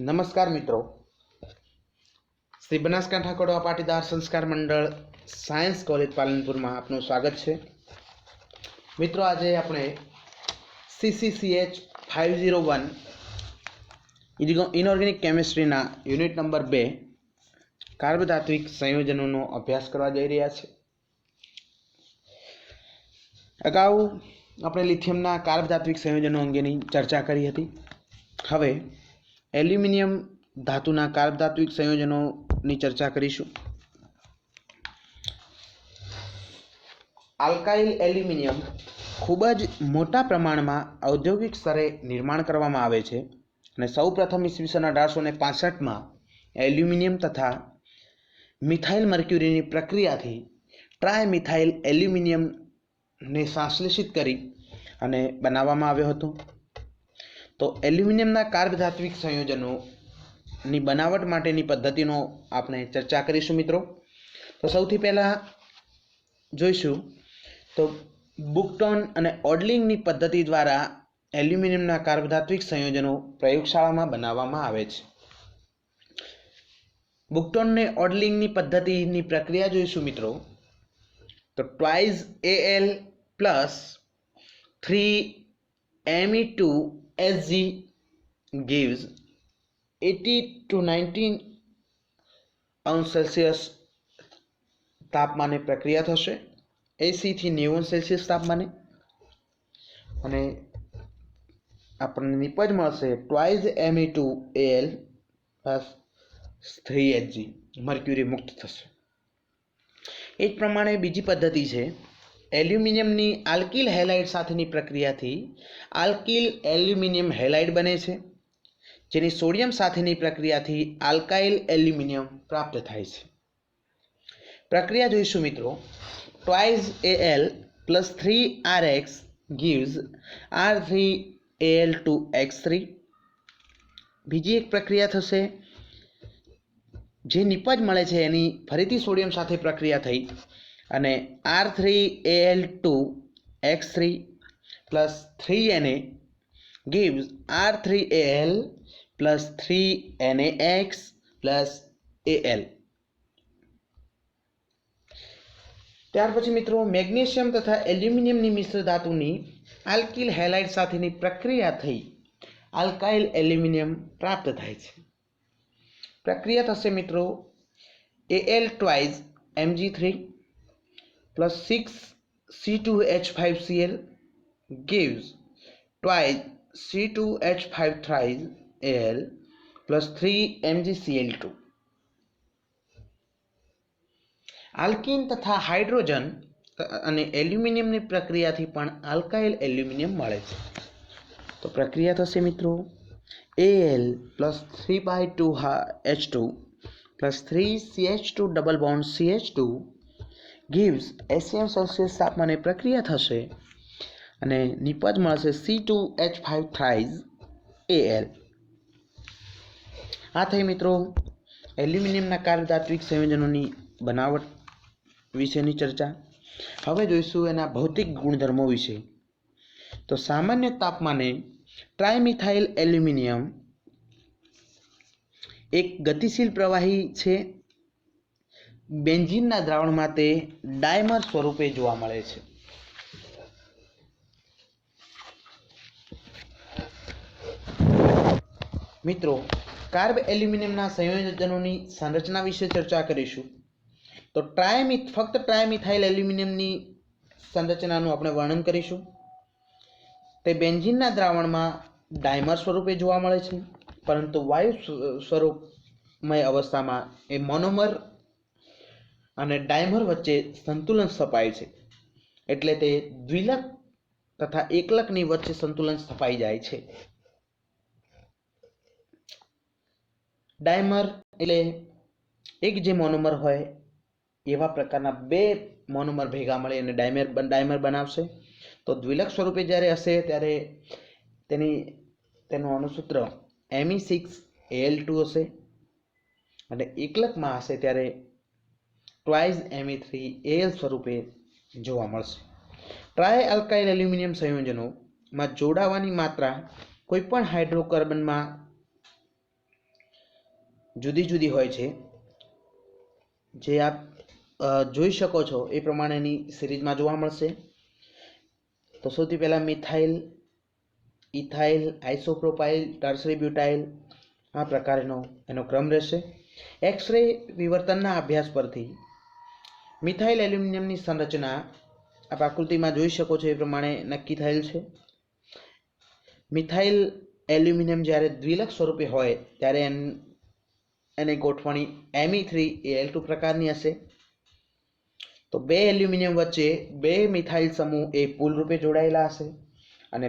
નમસ્કાર મિત્રો. શ્રી બનાસકાંઠા કડવા પાટીદાર સંસ્કાર મંડળ સાયન્સ કોલેજ પાલનપુરમાં આપનું સ્વાગત છે. મિત્રો, આજે આપણે C C C H five zero one inorganic કેમિસ્ટ્રીના unit number બે કાર્બધાત્વિક સંયોજનોનો અભ્યાસ કરવા જઈ રહ્યા છે. અગાઉ આપણે લિથિયમના કાર્બધાત્વિક સંયોજનો અંગેની ચર્ચા કરી હતી. હવે એલ્યુમિનિયમ ધાતુના કાર્બધાત્વિક સંયોજનોની ચર્ચા કરીશું. આલ્કાઇલ એલ્યુમિનિયમ ખૂબ જ મોટા પ્રમાણમાં ઔદ્યોગિક સ્તરે નિર્માણ કરવામાં આવે છે અને સૌ પ્રથમ ઈસવીસન અઢારસો ને પાસઠમાં એલ્યુમિનિયમ તથા મિથાઇલ મર્ક્યુરીની પ્રક્રિયાથી ટ્રાય મિથાઇલ એલ્યુમિનિયમને સંશ્લેષિત કરી અને બનાવવામાં આવ્યો હતો. તો એલ્યુમિનિયમના કાર્બધાત્વિક સંયોજનોની બનાવટ માટેની પદ્ધતિનો આપણે ચર્ચા કરીશું મિત્રો. તો સૌથી પહેલાં જોઈશું. તો બુકટોન અને ઓડલિંગની પદ્ધતિ દ્વારા એલ્યુમિનિયમના કાર્બધાત્વિક સંયોજનો પ્રયોગશાળામાં બનાવવામાં આવે છે. બુકટોનને ઓડલિંગની પદ્ધતિની પ્રક્રિયા જોઈશું મિત્રો. તો twice A L plus three M E two S G gives 80 to 19 અંશ સેલ્સિયસ તાપમાને પ્રક્રિયા થશે. એસીથી નેવું સેલ્સિયસ તાપમાને. અને આપણને નિપજ મળશે twice M E two L plus three H G mercury મુક્ત થશે. એ જ પ્રમાણે બીજી પદ્ધતિ છે એલ્યુમિનિયમની આલ્કિલ હેલાઇડ સાથેની પ્રક્રિયાથી આલ્કિલ એલ્યુમિનિયમ હેલાઇડ બને છે, જેની સોડિયમ સાથેની પ્રક્રિયાથી આલ્કાઇલ એલ્યુમિનિયમ પ્રાપ્ત થાય છે. પ્રક્રિયા જોઈશું મિત્રો. Twice L plus three R X gives R three L two X three. બીજી એક પ્રક્રિયા થશે, જે નિપજ મળે છે એની ફરીથી સોડિયમ સાથે પ્રક્રિયા થઈ. અને R three A L two, X three plus three એને gives, R three A L plus three એને એક્સ પ્લસ એ એલ. ત્યાર પછી મિત્રો, મેગ્નેશિયમ તથા એલ્યુમિનિયમની મિશ્ર ધાતુની આલ્કિલ હેલાઇડ સાથેની પ્રક્રિયા થઈ. આલ્કાઇલ એલ્યુમિનિયમ પ્રાપ્ત થાય છે. પ્રક્રિયા થશે મિત્રો, A L twice M G three plus 6 C2H5Cl gives twice C2H5 thrice Al plus 3 MgCl2. Alkene તથા હાઇડ્રોજન અને એલ્યુમિનિયમની પ્રક્રિયાથી પણ આલ્કાઇલ એલ્યુમિનિયમ મળે છે તો પ્રક્રિયા થશે મિત્રો L plus three by two હા H two plus three C H two double bond C H two gives એશિયન સેલ્સિયસ તાપમાને પ્રક્રિયા થશે અને નિપજ મળશે C two H five thrice L આ થઈ મિત્રો, એલ્યુમિનિયમના કાર્બધાત્વિક સંયોજનોની બનાવટ વિશેની ચર્ચા. હવે જોઈશું એના ભૌતિક ગુણધર્મો વિશે. તો સામાન્ય તાપમાને ટ્રાયમિથાઇલ એલ્યુમિનિયમ એક ગતિશીલ પ્રવાહી છે બેન્ઝીનના દ્રાવણમાં તે ડાયમર સ્વરૂપે જોવા મળે છે. મિત્રો, કાર્બ એલ્યુમિનિયમના સંયોજનોની સંરચના વિશે ચર્ચા કરીશું. તો ટ્રાયમિથ, ફક્ત ટ્રાયમિથાઇલ એલ્યુમિનિયમની સંરચનાનું આપણે વર્ણન કરીશું. તે બેન્ઝિનના દ્રાવણમાં ડાયમર સ્વરૂપે જોવા મળે છે, પરંતુ વાયુ સ્વરૂપમય અવસ્થામાં એ મોનોમર અને ડાયમર વચ્ચે સંતુલન સ્થપાય છે. એટલે તે દ્વિલક તથા એકલકની વચ્ચે સંતુલન સ્થપાઈ જાય છે. ડાયમર એટલે એક જે મોનોમર હોય, એવા પ્રકારના બે મોનોમર ભેગા મળી અને ડાયમર ડાયમર બનાવશે. તો દ્વિલક સ્વરૂપે જ્યારે હશે, ત્યારે તેની, તેનું અણુસૂત્ર એમી સિક્સ એલ ટુ હશે. અને એકલકમાં હશે ત્યારે ટ્વાઇઝ એમી થ્રી એલ સ્વરૂપે જોવા મળશે. ટ્રાય અલ્કાઇલ એલ્યુમિનિયમ સંયોજનોમાં જોડાવાની માત્રા કોઈપણ હાઇડ્રોકાર્બનમાં જુદી જુદી હોય છે. જે આપ જોઈ શકો છો એ પ્રમાણેની સિરીઝમાં જોવા મળશે. તો સૌથી પહેલાં methyl, ethyl, isopropyl tertiary butyl આ પ્રકારનો એનો ક્રમ રહેશે. એક્સ રે વિવર્તનના અભ્યાસ પરથી મિથાઇલ એલ્યુમિનિયમની સંરચના આપ આકૃતિમાં જોઈ શકો છો એ પ્રમાણે નક્કી થયેલ છે. મિથાઇલ એલ્યુમિનિયમ જ્યારે દ્વિલક સ્વરૂપે હોય ત્યારે એન ગોઠવણી M three A L two પ્રકારની હશે. તો બે એલ્યુમિનિયમ વચ્ચે બે મિથાઇલ સમૂહ એ પુલ રૂપે જોડાયેલા હશે અને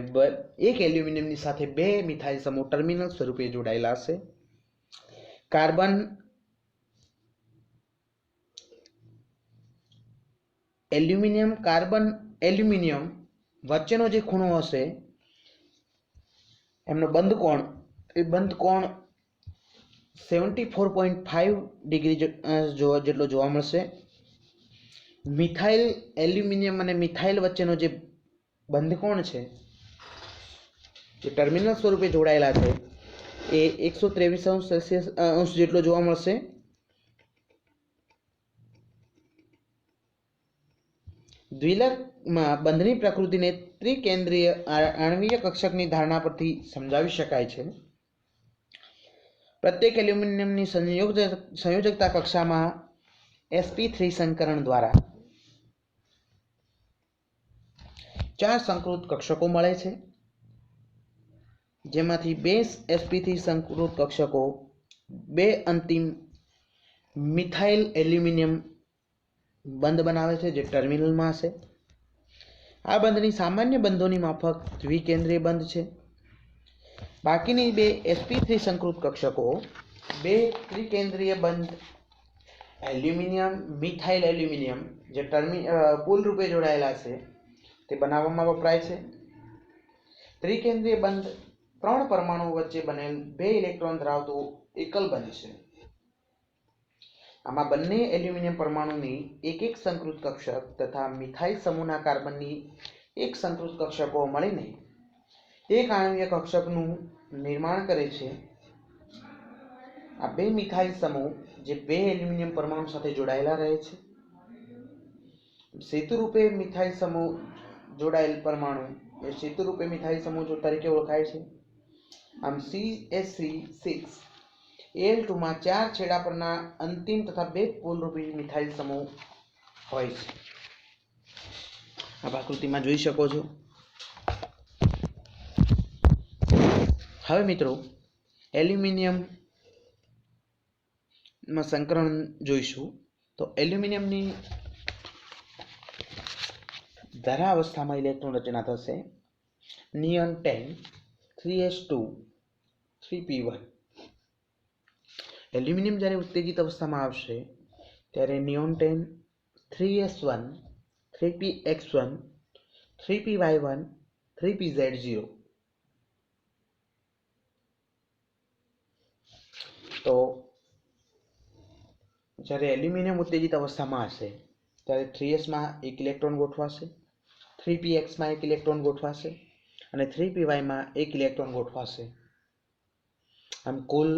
એક એલ્યુમિનિયમની સાથે બે મિથાઇલ સમૂહ ટર્મિનલ સ્વરૂપે જોડાયેલા હશે. કાર્બન એલ્યુમિનિયમ, કાર્બન, એલ્યુમિનિયમ વચ્ચેનો જે ખૂણો હશે, એમનો બંધ કોણ એ બંધ કોણ seventy four point five degree જેટલો જોવા મળશે. મિથાઇલ એલ્યુમિનિયમ અને મિથાઇલ વચ્ચેનો જે બંધકોણ છે, જે ટર્મિનલ સ્વરૂપે જોડાયેલા છે, એ એકસો ત્રેવીસ અંશ સેલ્સિયસ અંશ જેટલો જોવા મળશે. દ્વિલકમાં બંધની પ્રકૃતિને ત્રિકેન્દ્રીય આણ્વીય કક્ષકની ધારણા પરથી સમજાવી શકાય છે. પ્રત્યેક એલ્યુમિનિયમની સંયોજક, સંયોજકતા કક્ષામાં એસપી થ્રી સંકરણ દ્વારા ચાર સંકૃત કક્ષકો મળે છે. જેમાંથી બે એસપી થી સંકૃત કક્ષકો, બે અંતિમ મિથાઇલ એલ્યુમિનિયમ બંધ બનાવે છે, જે ટર્મિનલમાં હશે. આ બંધની સામાન્ય બંધોની માફક દ્વિકેન્દ્રીય બંધ છે. બાકીની બે એસપી થ્રી સંકૃત કક્ષકો, બે ત્રિકેન્દ્રીય બંધ એલ્યુમિનિયમ, મિથાઇલ એલ્યુમિનિયમ, જે ટર્મિ પુલ રૂપે જોડાયેલા છે, તે બનાવવામાં વપરાય છે. ત્રિકેન્દ્રીય બંધ ત્રણ પરમાણુ વચ્ચે બનેલ બે ઇલેક્ટ્રોન ધરાવતું એકલ બંધ છે. આમાં બંને એલ્યુમિનિયમ પરમાણુની એક એક સંકૃત કક્ષક તથા મિથાઇલ સમૂહના કાર્બનની એક સંકૃત કક્ષકો મળીને એક આણ્વીય કક્ષકનું નિર્માણ કરે છે. આ બે મિથાઇલ સમૂહ જે બે એલ્યુમિનિયમ પરમાણુ સાથે જોડાયેલા રહે છે. સેતુરૂપે મિથાઇલ સમૂહ જોડાયેલ પરમાણુ એ સેતુ રૂપે મિથાઇલ સમૂહ તરીકે ઓળખાય છે. આમ C S C six L ટુમાં ચાર છેડા પરના અંતિમ તથા બે પોલરૂપી મિથાઇલ સમૂહ હોય છે. આ આકૃતિમાં જોઈ શકો છો. હવે મિત્રો, એલ્યુમિનિયમમાં સંકરણ જોઈશું. તો એલ્યુમિનિયમની ધરા અવસ્થામાં ઇલેક્ટ્રોન રચના થશે. Neon ten, three S two, three P one. Aluminium જ્યારે ઉત્તેજિત અવસ્થામાં આવશે, ત્યારે neon ten, three S one, three P X one, three P Y one, three P Z zero. તો જ્યારે એલ્યુમિનિયમ ઉત્તેજિત અવસ્થામાં હશે, ત્યારે થ્રી એસમાં એક ઇલેક્ટ્રોન ગોઠવાશે, થ્રી પી એક્સમાં એક ઇલેક્ટ્રોન ગોઠવાશે અને થ્રી પી વાયમાં એક ઇલેક્ટ્રોન ગોઠવાશે. આમ કુલ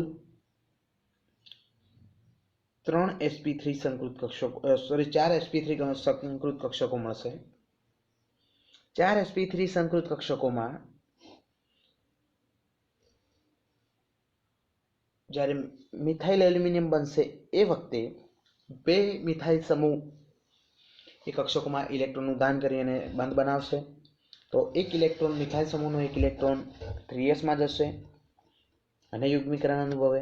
ત્રણ એસપી થ્રી સંકૃત કક્ષકો સોરી ચાર એસપી થ્રી સંકૃત કક્ષકો મળશે ચાર એસપી થ્રી સંકૃત કક્ષકોમાં જ્યારે મિથાઇલ એલ્યુમિનિયમ બનશે એ વખતે બે મિથાઇલ સમૂહ એ કક્ષકોમાં ઇલેક્ટ્રોનનું દાન કરી અને બંધ બનાવશે. તો એક ઇલેક્ટ્રોન મિથાઇલ સમૂહનો, એક ઇલેક્ટ્રોન થ્રી એસમાં જશે અને યુગ્મીકરણ અનુભવે.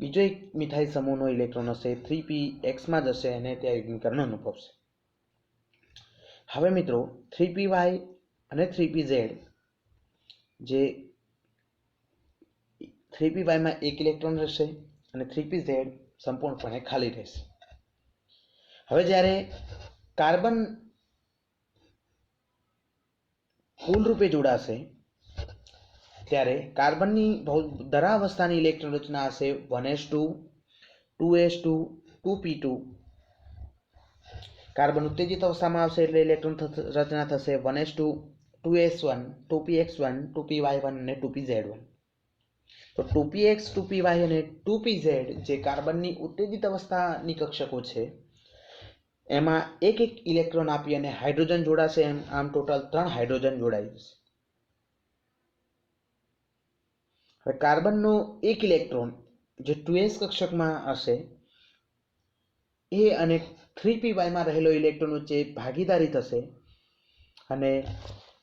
બીજો એક મિથાઇલ સમૂહનો ઇલેક્ટ્રોન હશે થ્રી પી એક્સમાં જશે અને ત્યાં યુગ્મીકરણ અનુભવશે. હવે મિત્રો થ્રી પી વાય અને થ્રી પી ઝેડ જે થ્રી પી વાયમાં એક ઇલેક્ટ્રોન રહેશે અને થ્રી પી ઝેડ સંપૂર્ણપણે ખાલી રહેશે. હવે જ્યારે કાર્બન કુલ રૂપે જોડાશે ત્યારે કાર્બનની ધરાવસ્થાની ઇલેક્ટ્રોન રચના હશે one S two two S two two P two. Carbon ઉત્તેજિત અવસ્થામાં આવશે એટલે ઇલેક્ટ્રોન રચના થશે one S two two S one, two P X one, two P Y one અને ટુ પી ઝેડ વન. તો two P X two P Y અને two P Z જે કાર્બનની ઉત્તેજિત અવસ્થાની કક્ષકો છે, એમાં એક એક ઇલેક્ટ્રોન આપી અને હાઇડ્રોજન જોડાશે, એમ, આમ ટોટલ ત્રણ હાઇડ્રોજન જોડાઈ જશે. હવે કાર્બનનો એક ઇલેક્ટ્રોન જે ટુ એસ કક્ષકમાં હશે, એ અને થ્રી પી વાયમાં રહેલો ઇલેક્ટ્રોન વચ્ચે ભાગીદારી થશે અને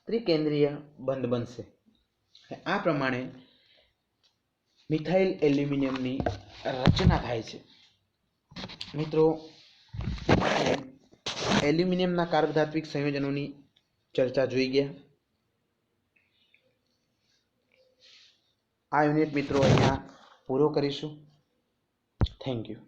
ત્રિકેન્દ્રીય બંધ બનશે. આ પ્રમાણે મિથાઇલ એલ્યુમિનિયમની રચના થાય છે. મિત્રો, એલ્યુમિનિયમના કાર્બધાત્વિક સંયોજનોની ચર્ચા જોઈ ગયા. આ યુનિટ મિત્રો અહીંયા પૂરો કરીશું. Thank you